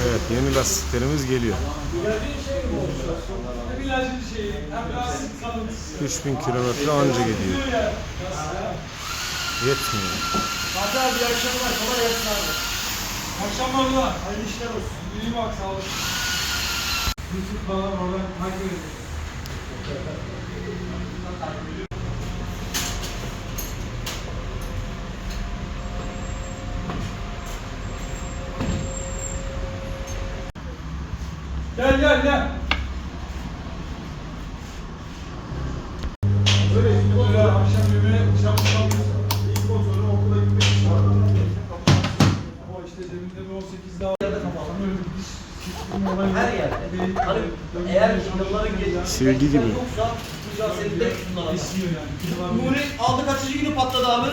Evet yeni lastiklerimiz geliyor. Hem ilacın şeyi, hem lastik kalıntısı. 3000 kilometre anca gidiyor. Yetmiyor. Fatih abi iyi akşamlar. Kolay gelsin abi. Akşamlar ulan. Hayırlı işler olsun. İyi bak sağ olun. YouTube falan oradan takip edin. Gel gel gel. Böyle böyle akşam yemeğe çalışmamız. İlk motoru okula gitmek için. Ama işte cebimde bir 18 daha Yerde kapalı. Böyle bir diş sıkma olayı Her yerde. Hani eğer yılların geçmişi Silgi gibi. yoksa de yani. Yıllar Nuri aldı kaçıncı günü patladı abi?